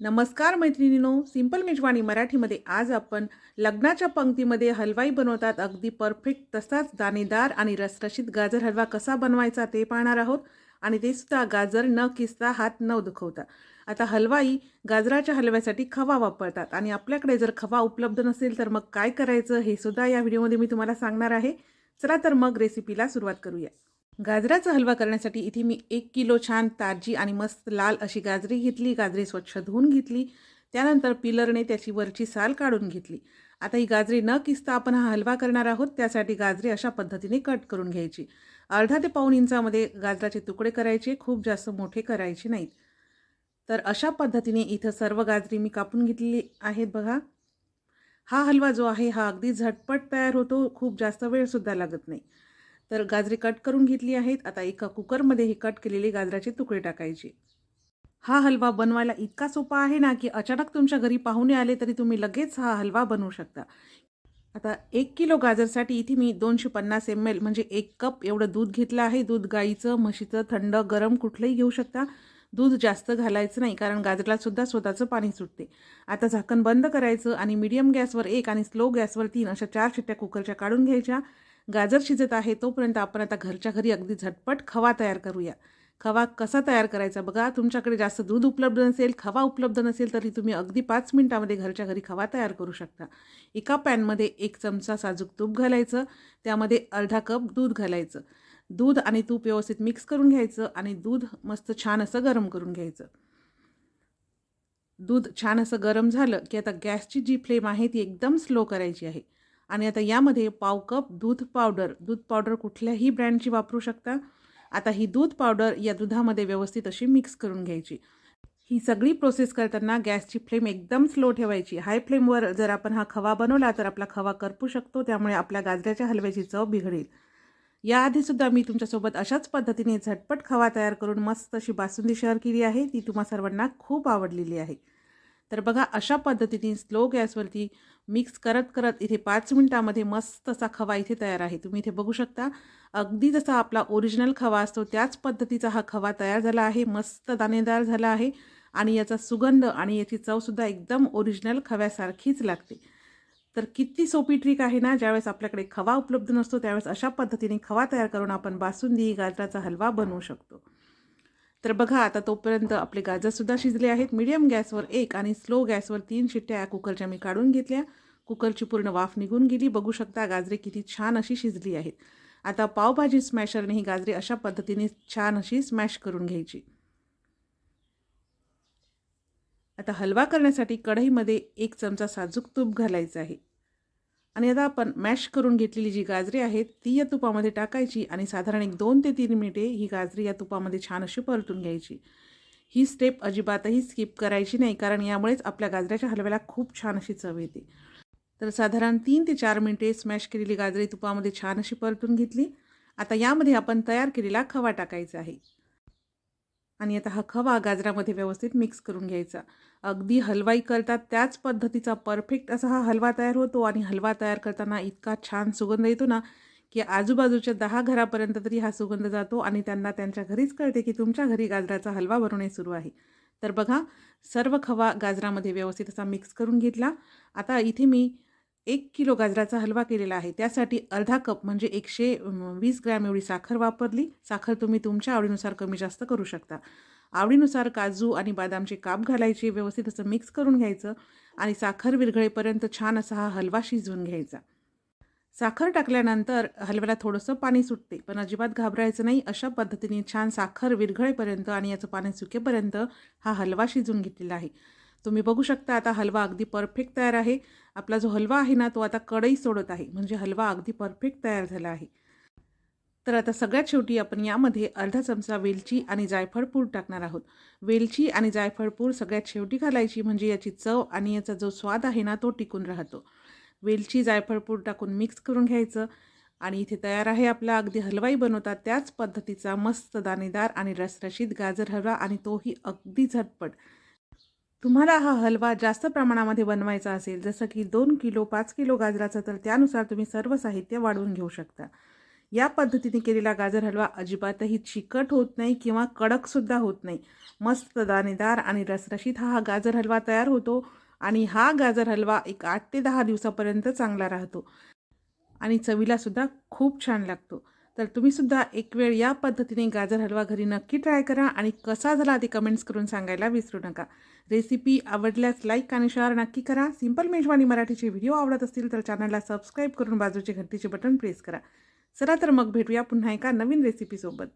नमस्कार मैत्रिणीनो सिंपल मेजवानी मराठीमध्ये आज आपण लग्नाच्या पंक्तीमध्ये हलवाई बनवतात अगदी परफेक्ट तसाच दाणेदार आणि रसरशीत गाजर हलवा कसा बनवायचा ते पाहणार आहोत. आणि ते सुद्धा गाजर न किसता हात न दुखवता. आता हलवाई गाजराच्या हलव्यासाठी खवा वापरतात आणि आपल्याकडे जर खवा उपलब्ध नसेल तर मग काय करायचं हे सुद्धा या व्हिडिओमध्ये मी तुम्हाला सांगणार आहे. चला तर मग रेसिपीला सुरुवात करूया. गाजराचा हलवा करण्यासाठी इथे मी एक किलो छान ताजी आणि मस्त लाल अशी गाजरी घेतली गाजरी स्वच्छ धुवून घेतली. त्यानंतर पिलरने त्याची वरची साल काढून घेतली. आता ही गाजरी न किसता आपण हा हलवा करणार आहोत त्यासाठी गाजरी अशा पद्धतीने कट करून घ्यायची. अर्धा ते पाऊन इंचामध्ये गाजराचे तुकडे करायचे खूप जास्त मोठे करायचे नाहीत. तर अशा पद्धतीने इथं सर्व गाजरी मी कापून घेतलेली आहेत बघा. हा हलवा जो आहे हा अगदी झटपट तयार होतो खूप जास्त वेळसुद्धा लागत नाही. तर गाजरे कट करून घेतली आहेत. आता एका कुकरमध्ये हे कट केलेले गाजराचे तुकडे टाकायचे. हा हलवा बनवायला इतका सोपा आहे ना की अचानक तुमच्या घरी पाहुणे आले तरी तुम्ही लगेच हा हलवा बनवू शकता. आता एक किलो गाजरसाठी इथे मी दोनशे पन्नास एम एल म्हणजे एक कप एवढं दूध घेतलं आहे. दूध गाईचं म्हशीचं थंड गरम कुठलंही घेऊ शकता. दूध जास्त घालायचं नाही कारण गाजराला सुद्धा स्वतःचं पाणी सुटते. आता झाकण बंद करायचं आणि मीडियम गॅसवर एक आणि स्लो गॅसवर तीन अशा चार शिट्ट्या कुकरच्या काढून घ्यायच्या. गाजर शिजत आहे तोपर्यंत आपण आता घरच्या घरी अगदी झटपट खवा तयार करूया. खवा कसा तयार करायचा बघा तुमच्याकडे जास्त दूध उपलब्ध नसेल खवा उपलब्ध नसेल तरी तुम्ही अगदी पाच मिनटामध्ये घरच्या घरी खवा तयार करू शकता. एका पॅनमध्ये एक चमचा साजूक तूप घालायचं त्यामध्ये अर्धा कप दूध घालायचं. दूध आणि तूप व्यवस्थित मिक्स करून घ्यायचं आणि दूध मस्त छान असं गरम करून घ्यायचं. दूध छान असं गरम झालं की आता गॅसची जी फ्लेम आहे ती एकदम स्लो करायची आहे. आणि आता यामध्ये पाव कप दूध पावडर दूध पावडर कुठल्याही ब्रँडची वापरू शकता. आता ही दूध पावडर या दुधामध्ये व्यवस्थित अशी मिक्स करून घ्यायची. ही सगळी प्रोसेस करताना गॅसची फ्लेम एकदम स्लो ठेवायची. हाय फ्लेमवर जर आपण हा खवा बनवला तर आपला खवा करपू शकतो त्यामुळे आपल्या गाजऱ्याच्या हलव्याची चव बिघडेल. याआधीसुद्धा मी तुमच्यासोबत अशाच पद्धतीने झटपट खवा तयार करून मस्त अशी बासुंदी शेअर केली आहे. ती तुम्हा सर्वांना खूप आवडलेली आहे. तर बघा अशा पद्धतीने स्लो गॅसवरती मिक्स करत करत इथे पाच मिनटामध्ये मस्त असा खवा इथे तयार आहे. तुम्ही इथे बघू शकता अगदी जसा आपला ओरिजिनल खवा असतो त्याच पद्धतीचा हा खवा तयार झाला आहे मस्त दाणेदार झाला आहे आणि याचा सुगंध आणि याची चवसुद्धा एकदम ओरिजिनल खव्यासारखीच लागते. तर किती सोपी ट्रिक आहे ना ज्यावेळेस आपल्याकडे खवा उपलब्ध नसतो त्यावेळेस अशा पद्धतीने खवा तयार करून आपण बासुंदी गाजराचा हलवा बनवू शकतो. तर बघा आता तोपर्यंत आपले गाजरसुद्धा शिजले आहेत. मीडियम गॅसवर एक आणि स्लो गॅसवर तीन शिट्ट्या या कुकरच्या मी काढून घेतल्या. कुकरची पूर्ण वाफ निघून गेली. बघू शकता गाजरे किती छान अशी शिजली आहेत. आता पावभाजी स्मॅशरने ही गाजरे अशा पद्धतीने छान अशी स्मॅश करून घ्यायची. आता हलवा करण्यासाठी कढईमध्ये एक चमचा साजूक तूप घालायचं आहे. आणि आता आपण मॅश करून घेतलेली जी गाजरी आहेत ती या तुपामध्ये टाकायची आणि साधारण एक दोन ते तीन मिनिटे ही गाजरी या तुपामध्ये छान अशी परतून घ्यायची. ही स्टेप अजिबातही स्किप करायची नाही कारण यामुळेच आपल्या गाजऱ्याच्या हलव्याला खूप छान अशी चव येते. तर साधारण तीन ते चार मिनिटे स्मॅश केलेली गाजरी तुपामध्ये छान अशी परतून घेतली. आता यामध्ये आपण तयार केलेला खवा टाकायचा आहे. आणि आता हा खवा गाजरामध्ये व्यवस्थित मिक्स करून घ्यायचा. अगदी हलवाई करतात त्याच पद्धतीचा परफेक्ट असा हा हलवा तयार होतो आणि हलवा तयार करताना इतका छान सुगंध येतो ना की आजूबाजूच्या दहा घरापर्यंत तरी हा सुगंध जातो आणि त्यांना त्यांच्या घरीच कळते की तुमच्या घरी गाजराचा हलवा बनवणे सुरू आहे. तर बघा सर्व खवा गाजरामध्ये व्यवस्थित असा मिक्स करून घेतला. आता इथे मी एक किलो गाजराचा हलवा केलेला आहे. त्यासाठी अर्धा कप म्हणजे एकशे वीस ग्रॅम एवढी साखर वापरली. साखर तुम्ही तुमच्या आवडीनुसार कमी जास्त करू शकता. आवडीनुसार काजू आणि बदामचे काप घालायचे व्यवस्थित असं मिक्स करून घ्यायचं आणि साखर विरघळेपर्यंत छान असा हा हलवा शिजवून घ्यायचा. साखर टाकल्यानंतर हलव्याला थोडंसं पाणी सुटते. पण अजिबात घाबरायचं नाही. अशा पद्धतीने छान साखर विरघळेपर्यंत आणि याचं पाणी सुकेपर्यंत हा हलवा शिजून घेतलेला आहे. तुम्ही बघू शकता आता हलवा अगदी परफेक्ट तयार आहे. आपला जो हलवा आहे ना तो आता कढई सोडत आहे. म्हणजे हलवा अगदी परफेक्ट तयार झाला आहे. तर आता सगळ्यात शेवटी आपण यामध्ये अर्धा चमचा वेलची आणि जायफळ पूड टाकणार आहोत. वेलची आणि जायफळ पूड सगळ्यात शेवटी घालायची म्हणजे याची चव आणि याचा जो स्वाद आहे ना तो टिकून राहतो. वेलची जायफळ पूड टाकून मिक्स करून घ्यायचं. आणि इथे तयार आहे आपला अगदी हलवाई बनवतात त्याच पद्धतीचा मस्त दाणेदार आणि रसरशीत गाजर हलवा आणि तोही अगदी झटपट. तुम्हाला हा हलवा जास्त प्रमाणामध्ये बनवायचा असेल जसं की दोन किलो पाच किलो गाजराचं तर त्यानुसार तुम्ही सर्व साहित्य वाढवून घेऊ शकता. या पद्धतीने केलेला गाजर हलवा अजिबातही चिकट होत नाही किंवा कडकसुद्धा होत नाही. मस्त दाणेदार आणि रसरशीत हा हा गाजर हलवा तयार होतो आणि हा गाजर हलवा एक आठ ते दहा दिवसापर्यंत चांगला राहतो आणि चवीलासुद्धा खूप छान लागतो. तर तुम्हीसुद्धा एक वेळ या पद्धतीने गाजर हलवा घरी नक्की ट्राय करा आणि कसा झाला ते कमेंट्स करून सांगायला विसरू नका. रेसिपी आवडल्यास लाईक आणि शेअर नक्की करा. सिंपल मेजवानी मराठीचे व्हिडिओ आवडत असतील तर चॅनलला सबस्क्राईब करून बाजूचे घंटीचे बटन प्रेस करा. चला तर मग भेटूया पुन्हा एका नवीन रेसिपीसोबत.